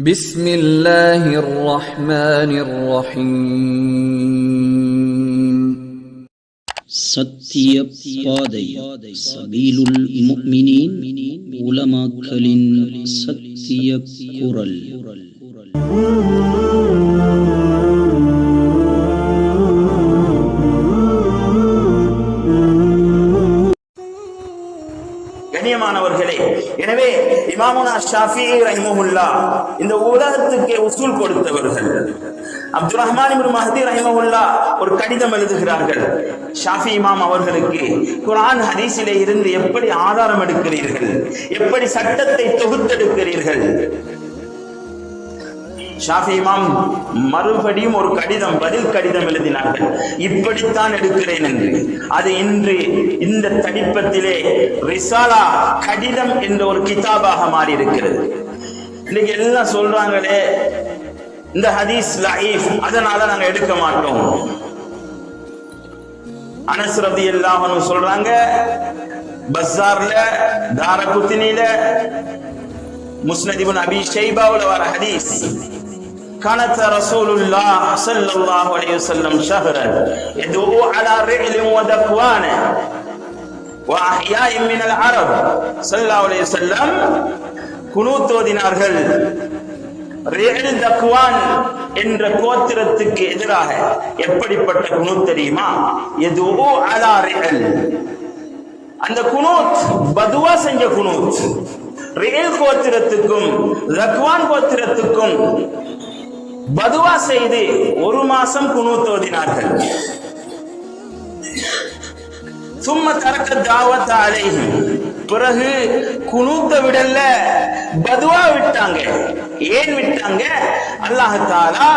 بسم الله الرحمن الرحيم. ستي بادي سبيل المؤمنين علماء كل ستي كرل எனவே இமாமுனா ஷாஃபி ரஹிமஹுல்லா இந்த உலகத்துக்கே உசூல் கொடுத்தவர்கள். அப்துல் ரஹ்மான் இப்னு மஹதி ரஹிமஹுல்லா ஒரு கடிதம் எழுதுகிறார்கள். ஷாஃபி இமாம் அவர்களுக்கு குரான் ஹதீஸிலே இருந்து எப்படி ஆதாரம் எடுக்கிறீர்கள்? எப்படி சட்டத்தை தொகுத்தெடுக்கிறீர்கள்? ஷாஃபி இமாம் மறுபடியும் ஒரு கடிதம் பதில் கடிதம் எழுதினார்கள். இப்படித்தான் எடுக்கிறேன் என்று. அது இன்று இந்த தடிப்பத்திலே ரிசாலா கடிதம் என்ற ஒரு கிதாபாக மாறி இருக்கிறது இன்னைக்கு எல்லாம் சொல்றாங்களே இந்த ஹதீஸ் லைஃப் அதனால நாங்க எடுக்க மாட்டோம். அனஸ் ரதி எல்லாம் சொல்றாங்க பஸார்ல தாரகுத்தினில முஸ்னதிபுன் அபி ஷைபாவுல வர ஹதீஸ். كانت رسول الله صلى الله عليه وسلم شهرا يدعو على رعل ودكوان وأحياء من العرب صلى الله عليه وسلم குனூத் ஓதினார்கள் ரிஅல் தக்வான் என்ற கோத்திரத்துக்கு எதிராக எப்படிப்பட்ட குனூத் தெரியுமா எதுவோ அலா ரிஅல் அந்த குனூத் பதுவா செஞ்ச குனூத் ரியல் கோத்திரத்துக்கும் ரக்வான் கோத்திரத்துக்கும் பதுவா செய்து ஒரு மாசம் குனூத் ஓதினார்கள் சும்மா தரக்க தாவத் அலைஹிம் பிறகு குனூத்த விடல பதுவா விட்டாங்க. ஏன் விட்டாங்க? அல்லாஹ் தாலா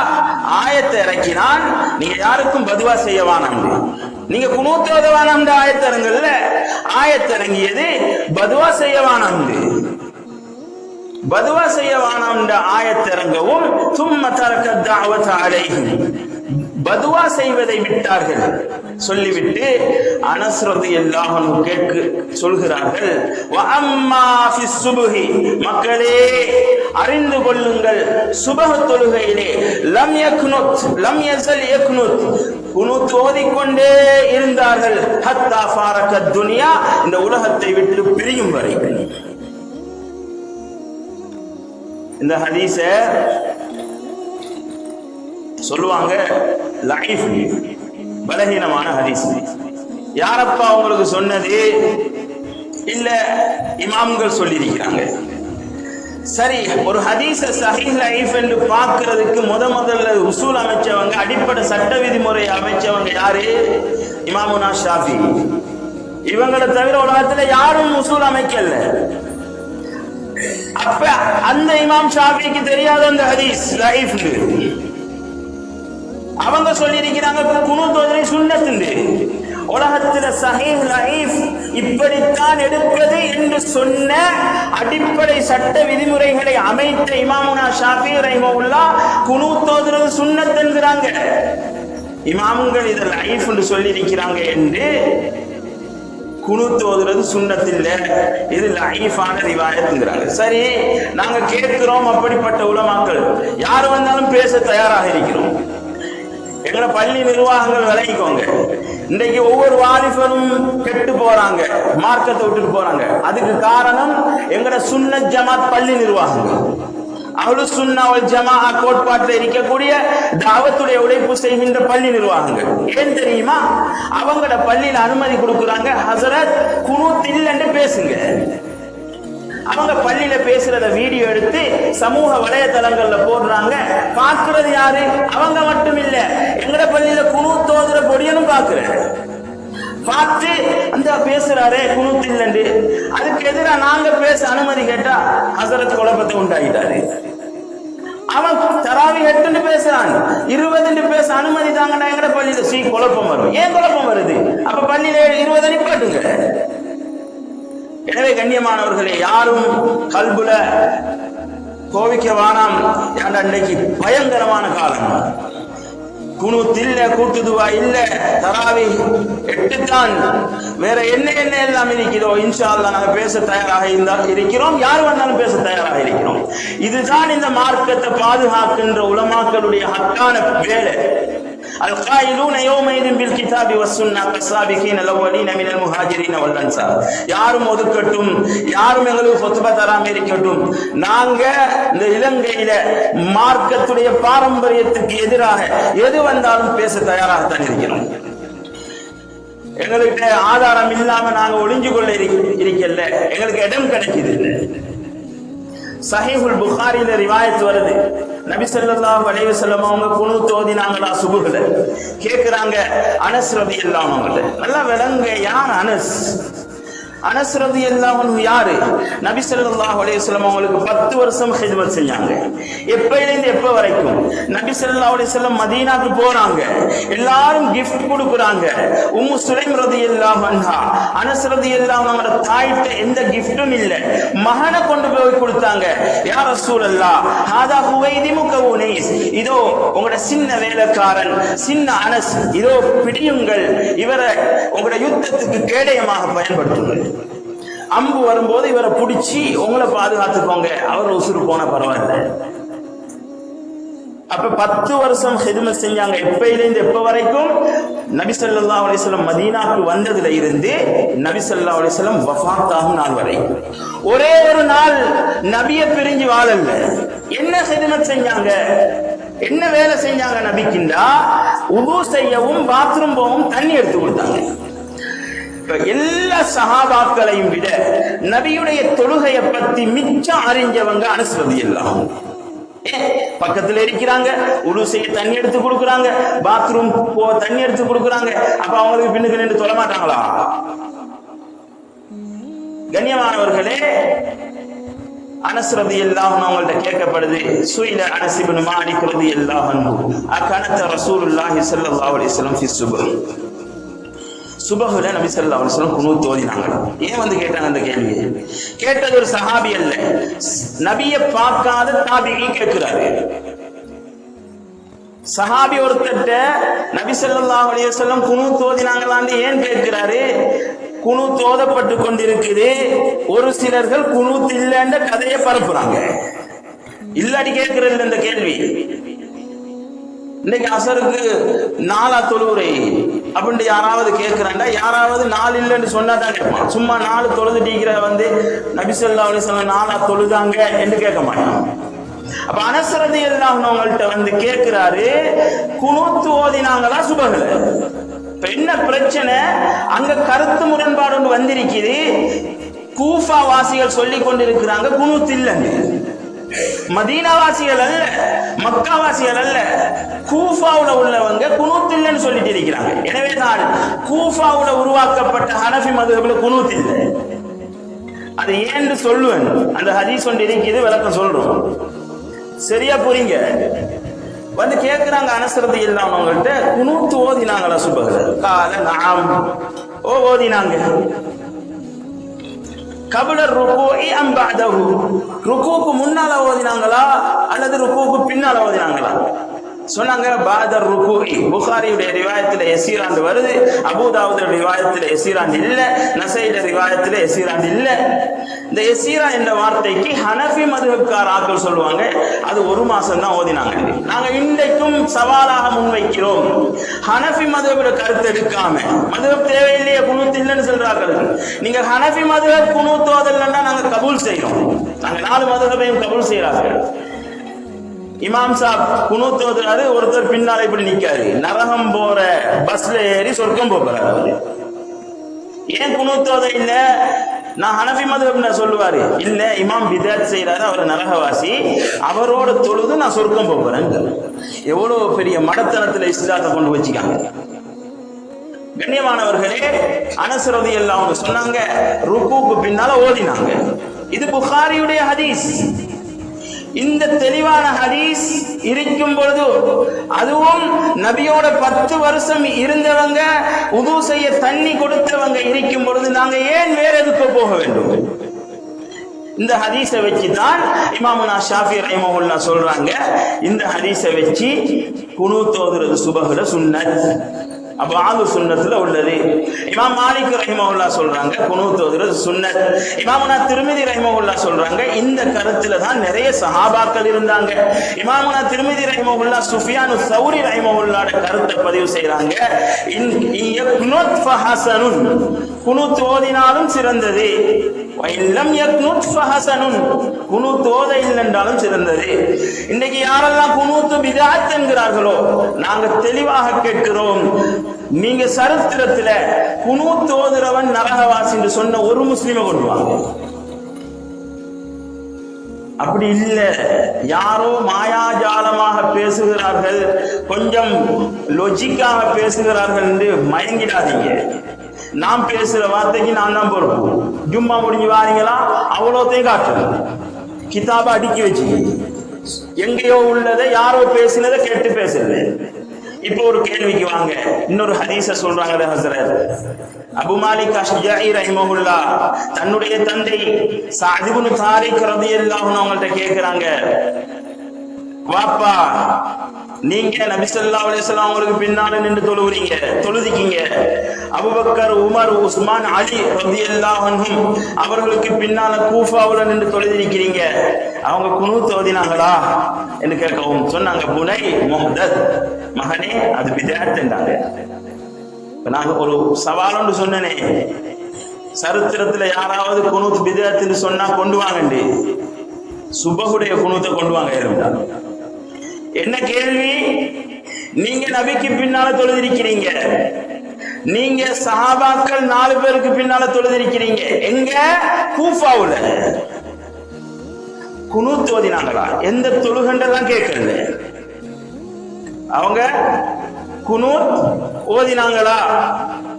ஆயத்தை இறக்கினான். நீங்க யாருக்கும் பதுவா செய்ய வேணாம். நீங்க குனூத்த உதவானாம் ஆயத்திறங்கல்ல ஆயத்திறங்கியது பதுவா செய்ய வேணாம். பதுவா செய்ய வேணாம் ஆயத்திறங்கவும் சும்ம தரக்க தாவத அலைஹிம். பதுவா செய்வதை விட்டார்கள். சொல்லிவிட்டு அனஸ்ரது எல்லாம் கேட்கு சொல்கிறார்கள் வஅம்மா ஃபி மக்களே அறிந்து கொள்ளுங்கள் சுபஹ தொழுகையிலே லம் யக்னுத் லம் யஸல் யக்னுத். குனுத் ஓதிக்கொண்டே இருந்தார்கள் ஹத்தா ஃபாரக துனியா. இந்த உலகத்தை விட்டு பிரியும் வரை இந்த ஹதீஸ சொல்லுவாங்க லைஃப் பலகீனமான ஹதீஸ். யாரப்பா உங்களுக்கு சொன்னது? இல்ல இமாம்கள் சொல்லியிருக்கிறாங்க. சரி ஒரு ஹதீஸ சஹி லைஃப் என்று பார்க்கறதுக்கு முத முதல்ல உசூல் அமைச்சவங்க அடிப்படை சட்ட விதிமுறை அமைச்சவங்க யாரு? இமாமுனா ஷாஃபி. இவங்களை தவிர உலகத்துல யாரும் உசூல் அமைக்கல. அப்ப அந்த இமாம் ஷாஃபிக்கு தெரியாத அந்த ஹதீஸ் லைஃப் அவங்க சொல்லி இருக்கிறாங்க குணு தோதனை சுண்ணத்துண்டு. உலகத்துல சஹீஹ் லைஃப் இப்படித்தான் எடுப்பது என்று சொன்ன அடிப்படை சட்ட விதிமுறைகளை அமைத்த இமாமுனா ஷாஃபி ரஹிமவுல்லா குணு தோதுறது சுண்ணத் என்கிறாங்க. இமாமுங்கள் இதை லைஃப் என்று சொல்லி இருக்கிறாங்க என்று குனுத்து ஓதுறது சுண்ணத்தில்ல. இது லைஃபான ரிவாயத்துங்கிறாங்க சரி நாங்க கேட்கிறோம் அப்படிப்பட்ட உலமாக்கள். யார் வந்தாலும் பேச தயாராக இருக்கிறோம். எங்களை பள்ளி நிர்வாகங்கள் விளங்கிக்கோங்க இன்றைக்கு ஒவ்வொரு வாலிபரும் கெட்டு போறாங்க. மார்க்கத்தை விட்டுட்டு போறாங்க. அதுக்கு காரணம் எங்கட சுண்ண ஜமாத் பள்ளி நிர்வாகங்கள். அவளு சுண்ணாவல் ஜமா கோட்பாட்டில் இருக்கக்கூடிய தாவத்துடைய உழைப்பு செய்கின்ற பள்ளி நிர்வாகங்கள். ஏன் தெரியுமா? அவங்களோட பள்ளியில அனுமதி கொடுக்குறாங்க ஹசரத் குனூத் இல்லைன்னு பேசுங்க. அவங்க பள்ளியில பேசுறத வீடியோ எடுத்து சமூக வலைதளங்கள்ல போடுறாங்க. பாக்குறது யாரு? அவங்க மட்டும் இல்ல எங்கட பள்ளியில குணு தோதுற பொடியனும் பாக்குறேன் பார்த்து அந்த பேசுறாரே குணூத் இல்லைன்னு. அதுக்கு எதிராக நாங்க பேச அனுமதி கேட்டா ஹசரத் குழப்பத்தை உண்டாகிட்டாரு அவன் தராவி எட்டுன்னு பேசுறான் இருபதுன்னு பேச அனுமதி தாங்கடா எங்கட பள்ளியில? சீ குழப்பம் வரும். ஏன் குழப்பம் வருது? அப்ப பள்ளியில இருபது நிப்பாட்டுங்க எனவே கண்ணியமானவர்களே யாரும் கல்புல கோவிக்க வானாம் ஏன்டா இன்னைக்கு பயங்கரமான காலம். குனூத் இல்ல கூட்டுதுவா இல்ல. தராவி எட்டுத்தான். வேற என்ன என்ன எல்லாம் இருக்கிறோ இன்ஷா அல்லாஹ் நாங்க பேச தயாராக இருந்தால் இருக்கிறோம். யார் வந்தாலும் பேச தயாராக இருக்கிறோம். இதுதான் இந்த மார்க்கத்தை பாதுகாக்கின்ற உலமாக்களுடைய ஹக்கான வேலை. القائلون يومئذ بالكتاب والسنة كالسابقين الأولين من المهاجرين والأنصار யாரும் ஒதுக்கட்டும் யாரும் எங்களுக்கு சொத்துப தராம இருக்கட்டும் நாங்க இந்த இலங்கையில மார்க்கத்துடைய பாரம்பரியத்துக்கு எதிராக எது வந்தாலும் பேச தயாராகத்தான் இருக்கிறோம் எங்கள்கிட்ட ஆதாரம் இல்லாம நாங்க ஒளிஞ்சு கொள்ள இருக்க- இருக்கல எங்களுக்கு இடம் கிடைக்குது சஹீஹுல் புகாரில ரிவாயத் வருது நபி ஸல்லல்லாஹு வளைவு வஸல்லம் அவங்க குணு தோதினாங்களா சுகுகளை கேட்குறாங்க அனஸ் ரலியல்லாஹு அவங்கள நல்லா விளங்க யார் அனஸ்? அனஸ் ரலியல்லாஹு யாரு? நபி சொல்லாஹ் அலையம் அவங்களுக்கு 10 வருஷம் ஹிஜ்மத் செஞ்சாங்க. எப்பையிலேருந்து எப்ப வரைக்கும்? நபி சொல்லா அலையம் மதீனாக்கு போறாங்க. எல்லாரும் கிஃப்ட் கொடுக்குறாங்க. உம்மு சுலைம் ரதி எல்லாம் அனஸ் எல்லாம் அன்ஹோட தாயிட்ட எந்த கிஃப்டும் இல்லை. மகனை கொண்டு போய் கொடுத்தாங்க. யார் ரசூல் அல்லா ஹாதா ஹுவைதிமுக உனைஸ் இதோ உங்களோட சின்ன வேலைக்காரன் சின்ன அனஸ் இதோ பிடியுங்கள். இவரை உங்களோட யுத்தத்துக்கு கேடயமாக பயன்படுத்துங்கள். அம்பு வரும்போது இவரை பிடிச்சி உங்களை பாதுகாத்துக்கோங்க. அவர் உசுறு போன பரவாயில்ல. அப்ப பத்து வருஷம் ஹெதும செஞ்சாங்க. எப்பயிலிருந்து எப்ப வரைக்கும்? நபிசல்லா அலிஸ்லம் அலைஹி மதீனாக்கு வந்ததுல இருந்து நபிசல்லா அலிஸ்லம் வஃபாத்தாகும் நாள் வரை. ஒரே ஒரு நாள் நபிய பிரிஞ்சு வாழல. என்ன ஹெதுமத் செஞ்சாங்க? என்ன வேலை செஞ்சாங்க நபிக்குண்டா? உது செய்யவும் பாத்ரூம் போகவும் தண்ணி எடுத்து கொடுத்தாங்க. எல்லா சகாபாக்களையும் விட நபியுடைய தொழுகையை பத்தி மிச்சம் அறிஞ்சவங்க அனுசரதி எல்லாம் பக்கத்துல இருக்கிறாங்க உலுசைய தண்ணி எடுத்து கொடுக்குறாங்க பாத்ரூம் போ தண்ணி எடுத்து கொடுக்குறாங்க. அப்ப அவங்களுக்கு பின்னுக்கு நின்று தொழ மாட்டாங்களா? கண்ணியமானவர்களே அனஸ்ரதி எல்லாம் அவங்கள்ட்ட கேட்கப்படுது சுயில அனசிபின் மாலிக்கிறது எல்லாம் அக்கணத்த ரசூலுல்லாஹி ஸல்லல்லாஹு அலைஹி சுபகுல நபி சொல்லா அலைஹி வஸல்லம் குனூத் ஏன் வந்து கேட்டாங்க அந்த கேள்வி கேட்டது ஒரு சஹாபி அல்ல. நபியை பார்க்காத தாபிகி கேட்கிறாரு. சஹாபி ஒருத்தட்ட நபி சொல்லா அலைஹி வஸல்லம் குனூத் ஏன் கேட்கிறாரு? குணு தோதப்பட்டு கொண்டிருக்குது. ஒரு சிலர்கள் குனூத் இல்லைன்ற கதையை பரப்புறாங்க. இல்லாடி கேட்கிறது இந்த கேள்வி. இன்னைக்கு அசருக்கு நாலா தொழுவுரை. அப்படின்ட்டு யாராவது கேட்கிறாண்டா யாராவது நாலு இல்லைன்னு சொன்னா தான் கேட்பான். சும்மா நாலு தொழுதுட்டீங்கிற வந்து நபிசல்லா அலிஸ்லாம் நாலா தொழுதாங்க என்று கேட்க மாட்டான். அப்ப அனசரதி எல்லாம் அவங்கள்ட்ட வந்து கேட்கிறாரு குணூத்து ஓதினாங்களா சுபகல? இப்ப என்ன பிரச்சனை? அங்க கருத்து முரண்பாடு ஒன்று வந்திருக்குது. கூஃபா வாசிகள் சொல்லி கொண்டிருக்கிறாங்க குணூத்து இல்லைன்னு மதீனாவாசிகள் அல்ல மக்காவாசிகள் அல்ல கூஃபாவுல உள்ளவங்க குனூத் இல்லைன்னு சொல்லிட்டு இருக்கிறாங்க. எனவே தான் கூஃபாவுல உருவாக்கப்பட்ட ஹனஃபி மதுகபில் குனூத் இல்லை. அது ஏன்னு சொல்லுவேன். அந்த ஹதீஸ் ஒன்று இருக்குது விளக்கம் சொல்றோம். சரியா புரிங்க வந்து கேட்கிறாங்க அனசரது இல்லாமவங்கள்ட்ட குனூத்து ஓதினாங்களா சுபகர் கால நாம் ஓ ஓதினாங்க. கபலர் ருக்குஇ அம் பஅதஹு ருக்குக்கு முன்னால ஓதினாங்களா அல்லது ருக்குக்கு பின்னால ஓதினாங்களா சொன்னாங்க பாதர் ருக்குஇ. புகாரியுடைய ரிவாயத்தில் எசீராண்டு வருது. அபுதாவுடைய ரிவாயத்தில் எசீராண்டு இல்ல. நசையில ரிவாயத்தில் எசீராண்டு இல்ல. இந்த எசீரா என்ற வார்த்தைக்கு ஹனஃபி மதுகார் ஆக்கள் சொல்லுவாங்க அது ஒரு மாசம் தான் ஓதினாங்க. நாங்க இன்றைக்கும் சவாலாக முன்வைக்கிறோம். ஹனஃபி மதுஹபோட கருத்து எடுக்காம. மதுகப் தேவையில்லையே குனூத் இல்லைன்னு சொல்றார்கள். நீங்க ஹனஃபி மதுகப் குனூத் ஓதல்லைன்னா நாங்க கபூல் செய்யறோம் நாங்க நாலு மதுஹபையும் கபூல் செய்யறாங்க இமாம் சாப் குனூத் ஓதுறாரு ஒருத்தர் பின்னால இப்படி நிக்காரு. நரகம் போற பஸ்ல ஏறி சொர்க்கம் போறாரு அவரு. ஏன் குனூத் இல்ல? நான் ஹனபி மதுஹப்னு சொல்லுவாரு இல்ல இமாம் பிதாத் செய்யறாரு அவர் நரகவாசி. அவரோட தொழுது நான் சொர்க்கம் போறேன் எவ்வளவு பெரிய மடத்தனத்துல இஸ்லாத்தை கொண்டு வச்சுக்காங்க. கண்ணியமானவர்களே அனசரதி எல்லாம் அவங்க சொன்னாங்க ருக்குக்கு பின்னால ஓதினாங்க இது புகாரியுடைய ஹதீஸ். இந்த தெளிவான ஹதீஸ் இருக்கும் பொழுது அதுவும் நபியோட பத்து வருஷம் இருந்தவங்க உது செய்ய தண்ணி கொடுத்தவங்க இருக்கும் பொழுது நாங்க ஏன் வேற எதுக்கு போக வேண்டும்? இந்த ஹதீஸை வச்சு தான் இமாமுனா ஷாஃபி ரஹிமஹுல்லா சொல்றாங்க. இந்த ஹதீஸை வச்சு குனு தோதுறது சுபகுல சுன்னத். அப்போ ஆது சுன்னத்துல உள்ளது. இமாம் மாலிக் ரஹிமவுல்லா சொல்றாங்க குனூத் ஓதுறது சுன்னத். இமாமுனா திருமிதி ரஹிமவுல்லா சொல்றாங்க இந்த கருத்துல தான் நிறைய சஹாபாக்கள் இருந்தாங்க. இமாமுனா திருமிதி ரஹிமவுல்லா சுஃபியானு சௌரி ரஹிமவுல்லாட கருத்தை பதிவு செய்யறாங்க இன் ஃபஹசனுன் ஃபஹஸனுன் குனூத் ஓதினாலும் சிறந்தது. இல்லம் குனூத் ஓத சிறந்தது. இன்னைக்கு யாரெல்லாம் குனூத்து பிதாத் என்கிறார்களோ நாங்க தெளிவாக கேட்கிறோம். நீங்க சரித்திரத்துல குனூத் ஓதுறவன் நரகவாசி என்று சொன்ன ஒரு முஸ்லிமை கொண்டு வாங்க. அப்படி இல்ல. யாரோ மாயாஜாலமாக பேசுகிறார்கள் கொஞ்சம் லொஜிக்காக பேசுகிறார்கள் என்று மயங்கிடாதீங்க. நாம் பேசுற வார்த்தைக்கு நான் தான் பொறுப்பு. ஜும்மா முடிஞ்சு வாரீங்களா? அவ்வளோத்தையும் காட்டுறேன் கிதாபை அடுக்கி வச்சு எங்கேயோ உள்ளதை யாரோ பேசினதை கேட்டு பேசுறது. இப்போ ஒரு கேள்விக்கு வாங்க. இன்னொரு ஹதீஸ சொல்றாங்க ஹசரத். அபு மாலிக் அஷ்ஜாஇ ரஹிமஹுல்லா தன்னுடைய தந்தை சாதிபுன் தாரிக் ரதி அன்ஹு அவங்கள்ட்ட கேக்குறாங்க. வாப்பா நீங்க நபி ஸல்லல்லாஹு அலைஹி அவங்களுக்கு பின்னால நின்று தொழுவுறீங்க தொழுதிக்கீங்க. Abu Bakr Umar Usman Ali ரபி அன்ஹும் அவர்களுக்கு பின்னால கூஃபாவுல நின்று தொழுதிருக்கிறீங்க. அவங்க குணு ஓதினாங்களா என்று கேட்கவும் சொன்னாங்க புனை முஹ்தத். மகனே அது பிதாத் இப்ப நாங்க ஒரு சவால் ஒன்று சொன்னனே. சரித்திரத்துல யாராவது குனூத் பிதாத்துன்னு சொன்னா கொண்டு வாங்கண்டி. சுபகுடைய குணத்தை கொண்டு வாங்க இருந்தாங்க என்ன கேள்வி? நீங்க நபிக்கு பின்னால தொழுதிருக்கிறீங்க. நீங்க சஹாபாக்கள் நாலு பேருக்கு பின்னால தொழுதிருக்கிறீங்க. எங்க? கூஃபாவுல. குனூத் ஓதினாங்களா? எந்த தொழுகண்டெல்லாம் கேட்கல. அவங்க குனூத் ஓதினாங்களா?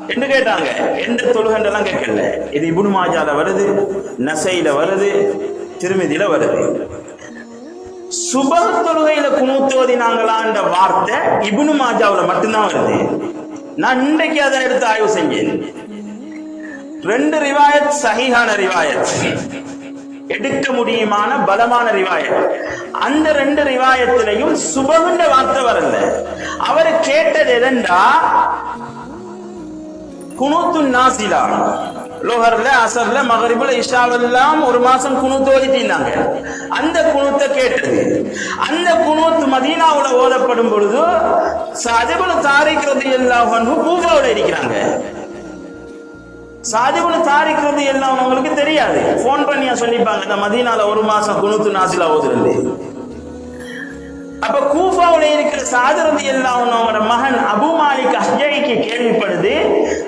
என்று கேட்டாங்க. எந்த தொழுகண்டெல்லாம் கேட்கல. இது இபுன் மாஜால வருது நசையில வருது திருமதியில வருது. சுப தொழுகையில குனூத் ஓதினாங்களான்ற வார்த்தை இபுனு மாஜாவில் மட்டும்தான் வருது. நான் இன்றைக்கு அதை எடுத்து ஆய்வு செஞ்சேன். ரெண்டு ரிவாயத் சகிஹான ரிவாயத். எடுக்க முடியுமான பலமான ரிவாயத். அந்த ரெண்டு ரிவாயத்திலையும் சுபகுண்ட வார்த்தை வரல. அவர் கேட்டது எதண்டா குனூத்து நாசிலா. லோஹர்ல அசர்ல மகரிபுல இஷாவெல்லாம் ஒரு மாசம் குனூத்து ஓதிட்டிருந்தாங்க அந்த குனூத்தை கேட்டது. அந்த குனூத்து மதீனாவுல ஓதப்படும் பொழுது சதிபுல தாரிக்கிறது எல்லாம் பூபாவுல இருக்கிறாங்க. சாதிபுல தாரிக்கிறது எல்லாம் அவங்களுக்கு தெரியாது. போன் பண்ணியா சொல்லிப்பாங்க இந்த மதீனால ஒரு மாசம் குனூத்து நாசிலா ஓதுறது. அப்ப கூஃபாவுல இருக்கிற சாதரதி எல்லாம் அவனோட மகன் அபு மாலிக் அஹ்ஜைக்கு கேள்விப்படுது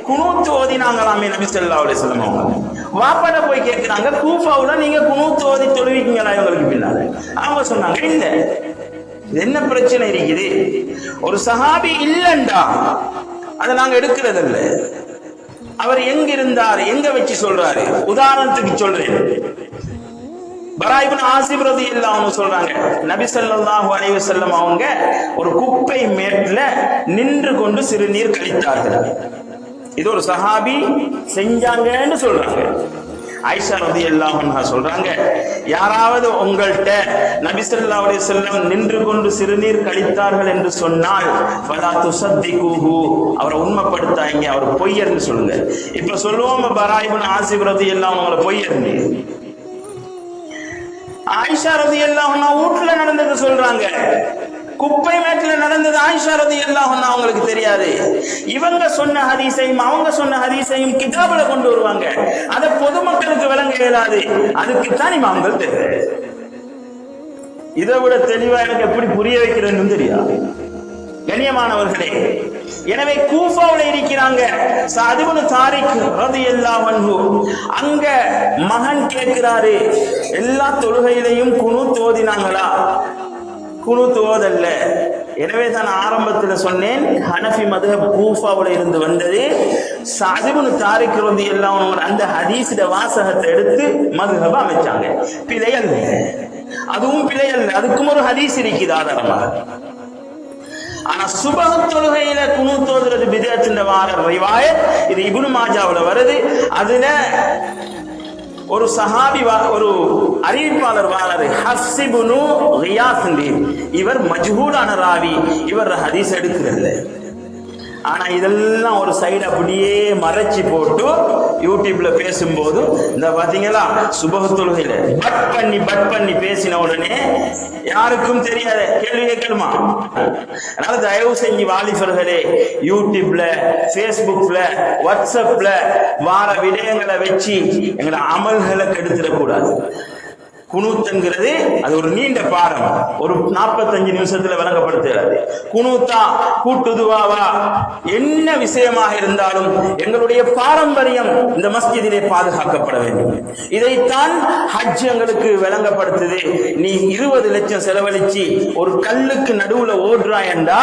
குனூத்து ஓதினாங்களாமே நபி சொல்லா அலி சொல்லம் வாப்பாட போய் கேட்கிறாங்க கூஃபாவுல நீங்க குனூத்து ஓதி தொழுவிக்கீங்களா இவங்களுக்கு பின்னால? அவங்க சொன்னாங்க இல்ல. என்ன பிரச்சனை இருக்குது? ஒரு சஹாபி இல்லண்டா. அதை நாங்க எடுக்கிறது இல்ல அவர் எங்க இருந்தார் எங்க வச்சு சொல்றாரு? உதாரணத்துக்கு சொல்றேன். பராயிபின் ஆசிப் இல்லாம சொல்றாங்க நபி சல்லாஹு அலைவு செல்லம் அவங்க ஒரு குப்பை மேட்ல நின்று கொண்டு சிறுநீர் கழித்தார்கள். இது ஒரு சஹாபி செஞ்சாங்கன்னு சொல்றாங்க. ஆயிஷா ரதி அன்ஹா சொல்றாங்க யாராவது உங்கள்கிட்ட நபிசல்லா அலி செல்லம் நின்று கொண்டு சிறுநீர் கழித்தார்கள் என்று சொன்னால் ஃபலா துஸத்திகுஹு. அவரை உண்மைப்படுத்தாங்க அவர் பொய்யர்னு சொல்லுங்க. இப்ப சொல்லுவோம் பராயிபின் ஆசிப் எல்லாம் அவங்கள பொய்யர்னு. ஆயிஷா ரதி எல்லாம் வீட்டுல நடந்தது சொல்றாங்க. குப்பை மேட்டில் நடந்தது ஆயிஷா ரதி எல்லாம் அவங்களுக்கு தெரியாது. இவங்க சொன்ன ஹதீஸையும் அவங்க சொன்ன ஹதீஸையும் கிதாபில் கொண்டு வருவாங்க. அதை பொதுமக்களுக்கு விளங்க இயலாது. அதுக்குத்தான் இமாம்கள் தேவை இதை விட தெளிவா எனக்கு எப்படி புரிய வைக்கிறேன்னு தெரியாது கண்ணியமானவர்களே எனவே கூஃபாவில் இருக்கிறாங்க சாதிபுனு தாரிக் ரதி அன்ஹு. அங்க மகன் கேட்கிறாரு எல்லா தொழுகையிலையும் குணு தோதினாங்களா? குனு தோதல்ல. எனவே தான் ஆரம்பத்தில் சொன்னேன் ஹனஃபி மதுஹப் கூஃபாவுல இருந்து வந்தது. சாதிபுனு தாரிக் ரலியல்லாஹு எல்லாம் அந்த ஹதீஸிட வாசகத்தை எடுத்து மதுகப அமைச்சாங்க. பிழை அல்ல அதுவும் பிழை அல்ல அதுக்கும் ஒரு ஹதீஸ் இருக்குது ஆதாரமாக ஆனா சுபக தொழுகையில குனு தோதுறது பிதத்தின் வார ரிவாய இது இபுனு மாஜாவுல வருது. அதுல ஒரு சஹாபி வா- ஒரு அறிவிப்பாளர் வாழாரு ஹஸ்ஸிபுனு ரியாஸ் இவர் மஜ்ஹூலான ராவி. இவர் ஹதீஸ் எடுக்கிறது. ஆனா இதெல்லாம் ஒரு சைடு அப்படியே மறைச்சி போட்டு யூடியூப்ல பேசும்போது இந்த பாத்தீங்களா சுபக தொழுகையில பட் பண்ணி பட் பண்ணி பேசின உடனே யாருக்கும் தெரியாத கேள்வி கேட்கணுமா அதனால தயவு செஞ்சு வாலிபர்களே யூடியூப்ல ஃபேஸ்புக்ல வாட்ஸ்அப்ல வார விடயங்களை வச்சு எங்களோட அமல்களை கெடுத்துடக்கூடாது. குனூத்துங்கிறது அது ஒரு நீண்ட பாடம். ஒரு நாற்பத்தஞ்சு நிமிஷத்துல விளங்கப்படுத்துகிறது. குனூத்தா கூட்டுதுவாவா? என்ன விஷயமாக இருந்தாலும் எங்களுடைய பாரம்பரியம் இந்த மஸ்ஜிதிலே பாதுகாக்கப்பட வேண்டும். இதைத்தான் ஹஜ் எங்களுக்கு விளங்கப்படுத்துது. நீ இருபது லட்சம் செலவழிச்சு ஒரு கல்லுக்கு நடுவுல ஓடுறா என்றா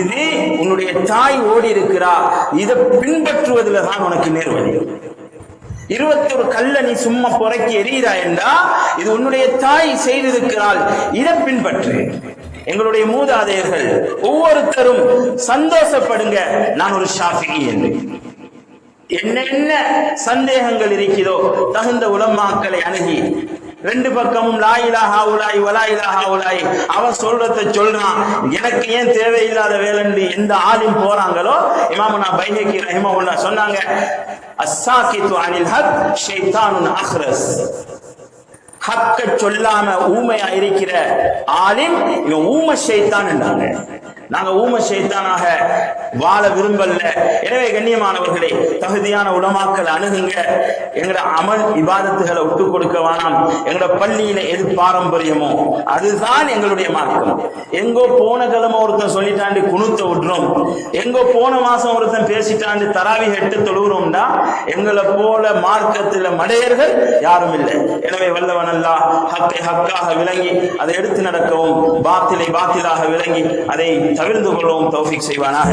இது உன்னுடைய தாய் ஓடி இருக்கிறா இதை பின்பற்றுவதில் தான் உனக்கு நேர்வழி. இருபத்தொரு கல்ல நீ சும்மா புறக்கி எறிகிறா என்றா இது உன்னுடைய தாய் செய்திருக்கிறாள். இதை பின்பற்று. எங்களுடைய மூதாதையர்கள் ஒவ்வொருத்தரும் சந்தோஷப்படுங்க நான் ஒரு ஷாஃபி என்று. என்னென்ன சந்தேகங்கள் இருக்கிறதோ தகுந்த உலமாக்களை அணுகி ரெண்டு பக்கமும் லாயிலாகா உலாய் வலாயிலாகா உலாய் அவன் சொல்றத சொல்றான். எனக்கு ஏன் தேவையில்லாத வேலைன்னு எந்த ஆளும் போறாங்களோ இமாமுனா பைஹகி ரஹிமா சொன்னாங்க அஸ்ஸாகித்து அனில் ஹக் ஷைத்தானுன் அஹ்ரஸ். ஹக்க சொல்லாம ஊமையா இருக்கிற ஆலிம் இவன் ஊம ஷைத்தான் என்றாங்க நாங்க ஊம ஷைத்தானாக வாழ விரும்பல. எனவே கண்ணியமானவர்களே தகுதியான உடமாக்கள் அணுகுங்க. எங்கட அமல் விவாதத்துகளை விட்டு கொடுக்க வேணாம். எங்கட பள்ளியில எது பாரம்பரியமோ அதுதான் எங்களுடைய மார்க்கம். எங்கோ போன கிழமை ஒருத்தன் சொல்லிட்டாண்டு குணுத்த விடுறோம் எங்கோ போன மாசம் ஒருத்தன் பேசிட்டாண்டு தராவி ஹெட்டு தொழுகிறோம்டா. எங்களை போல மார்க்கத்துல மடையர்கள் யாரும் இல்லை. எனவே வல்லவனல்லா ஹக்கை ஹக்காக விளங்கி அதை எடுத்து நடக்கவும் பாத்திலை பாத்திலாக விளங்கி அதை தவிர்த்து கொள்ளவும் தௌஃபிக் செய்வானாக